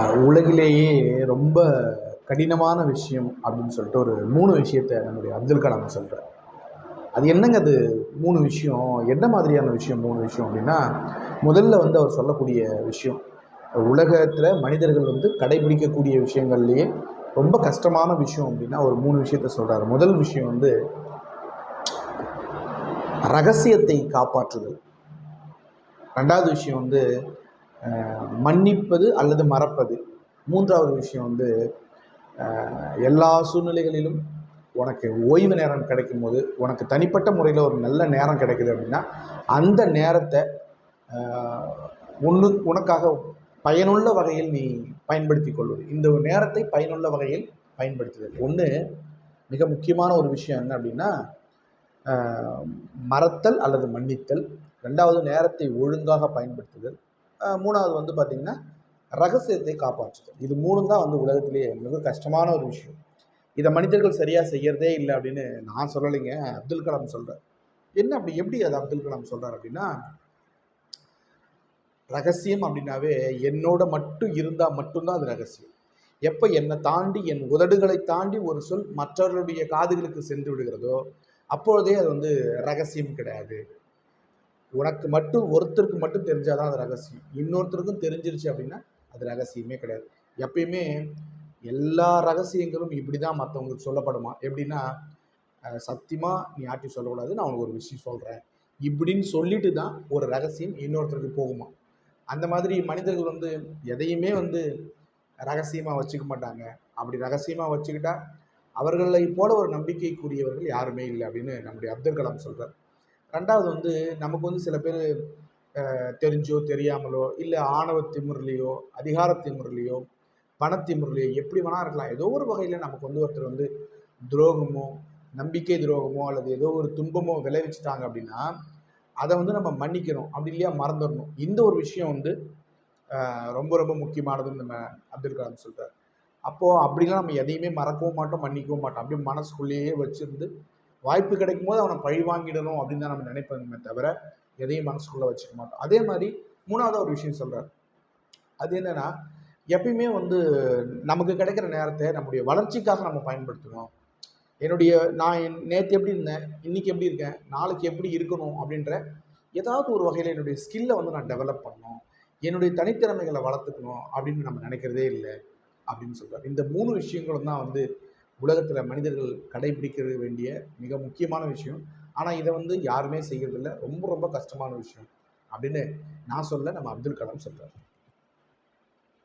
உலகிலேயே ரொம்ப கடினமான விஷயம் அப்படின்னு சொல்லிட்டு ஒரு மூணு விஷயத்தை நம்முடைய அப்துல் கலாம் சொல்கிறார் அது என்னங்க அது மூணு விஷயம்? என்ன மாதிரியான விஷயம் மூணு விஷயம் அப்படின்னா முதல்ல வந்து அவர் சொல்லக்கூடிய விஷயம் உலகத்தில் மனிதர்கள் வந்து கடைபிடிக்கக்கூடிய விஷயங்கள்லேயே ரொம்ப கஷ்டமான விஷயம் அப்படின்னா ஒரு மூணு விஷயத்த சொல்கிறார் முதல் விஷயம் வந்து ரகசியத்தை காப்பாற்றுதல். ரெண்டாவது விஷயம் வந்து மன்னிப்பது அல்லது மறப்பது. மூன்றாவது விஷயம் வந்து எல்லா சூழ்நிலைகளிலும் உனக்கு ஓய்வு நேரம் கிடைக்கும் போது உனக்கு தனிப்பட்ட முறையில் ஒரு நல்ல நேரம் கிடைக்குது அப்படின்னா அந்த நேரத்தை ஒன்று உனக்காக பயனுள்ள வகையில் நீ பயன்படுத்தி கொள்வது இந்த நேரத்தை பயனுள்ள வகையில் பயன்படுத்துதல் ஒன்று மிக முக்கியமான ஒரு விஷயம் என்ன அப்படின்னா மறத்தல் அல்லது மன்னித்தல். ரெண்டாவது நேரத்தை ஒழுங்காக பயன்படுத்துதல். மூணாவது வந்து பார்த்திங்கன்னா ரகசியத்தை காப்பாற்றுதல். இது மூணும் தான் வந்து உலகத்திலேயே மிக கஷ்டமான ஒரு விஷயம். இதை மனிதர்கள் சரியாக செய்யறதே இல்லை அப்படின்னு நான் சொல்லலைங்க அப்துல் கலாம் சொல்கிறார் என்ன அப்படி எப்படி அது அப்துல் கலாம் சொல்கிறார் அப்படின்னா ரகசியம் அப்படின்னாவே என்னோட மட்டும் இருந்தால் மட்டும்தான் அது ரகசியம். எப்போ என்னை தாண்டி என் உதடுகளை தாண்டி ஒரு சொல் மற்றவர்களுடைய காதுகளுக்கு சென்று விடுகிறதோ அப்பொழுதே அது வந்து ரகசியம் கிடையாது. உனக்கு மட்டும் ஒருத்தருக்கு மட்டும் தெரிஞ்சாதான் அது ரகசியம். இன்னொருத்தருக்கும் தெரிஞ்சிருச்சு அப்படின்னா அது ரகசியமே கிடையாது. எப்பயுமே எல்லா ரகசியங்களும் இப்படி தான் மற்றவங்களுக்கு சொல்லப்படுமா? எப்படின்னா சத்தியமாக நீ யார்ட்டையும் சொல்லக்கூடாது நான் உனக்கு ஒரு விஷயம் சொல்கிறேன் இப்படின்னு சொல்லிட்டு தான் ஒரு ரகசியம் இன்னொருத்தருக்கு போகுமா? அந்த மாதிரி மனிதர்கள் வந்து எதையுமே வந்து ரகசியமாக வச்சுக்க மாட்டாங்க. அப்படி ரகசியமாக வச்சுக்கிட்டா அவர்களை போல ஒரு நம்பிக்கைக்குரியவர்கள் யாருமே இல்லை அப்படின்னு நம்முடைய அப்துல் கலாம் சொல்கிறார் ரெண்டாவது வந்து நமக்கு வந்து சில பேர் தெரிஞ்சோ தெரியாமலோ இல்லை ஆணவ திமுறலையோ அதிகார திமுறலையோ பணத்திமுறலையோ எப்படி வேணா இருக்கலாம். ஏதோ ஒரு வகையில் நமக்கு வந்து ஒருத்தர் வந்து துரோகமோ நம்பிக்கை துரோகமோ அல்லது ஏதோ ஒரு துன்பமோ விளைவிச்சிட்டாங்க அப்படின்னா அதை வந்து நம்ம மன்னிக்கணும். அப்படி இல்லையா மறந்துடணும். இந்த ஒரு விஷயம் வந்து ரொம்ப ரொம்ப முக்கியமானதுன்னு நம்ம அப்துல் கலாம் சொல்கிறார் அப்போது அப்படிலாம் நம்ம எதையுமே மறக்கவும் மாட்டோம் மன்னிக்கவும் மாட்டோம். அப்படியே மனசுக்குள்ளேயே வச்சுருந்து வாய்ப்பு கிடைக்கும் போது அவனை பழி வாங்கிடணும் அப்படின்னு தான் நம்ம நினைப்போமே தவிர எதையும் மனசுக்குள்ளே வச்சுக்க மாட்டோம். அதே மாதிரி மூணாவது ஒரு விஷயம் சொல்கிறார் அது என்னன்னா எப்பயுமே வந்து நமக்கு கிடைக்கிற நேரத்தை நம்முடைய வளர்ச்சிக்காக நம்ம பயன்படுத்தணும் என்னுடைய நான் நேற்று எப்படி இருந்தேன் இன்னைக்கு எப்படி இருக்கேன் நாளைக்கு எப்படி இருக்கணும் அப்படின்ற ஏதாவது ஒரு வகையில் என்னுடைய ஸ்கில்லை வந்து நான் டெவலப் பண்ணணும். என்னுடைய தனித்திறமைகளை வளர்த்துக்கணும் அப்படின்னு நம்ம நினைக்கிறதே இல்லை அப்படின்னு சொல்கிறார் இந்த மூணு விஷயங்களும் தான் வந்து உலகத்தில் மனிதர்கள் கடைபிடிக்க வேண்டிய மிக முக்கியமான விஷயம். ஆனால் இதை வந்து யாருமே செய்கிறதில்ல ரொம்ப ரொம்ப கஷ்டமான விஷயம். அப்படின்னு நான் சொல்ல நம்ம அப்துல் கலாம் சொல்கிறார்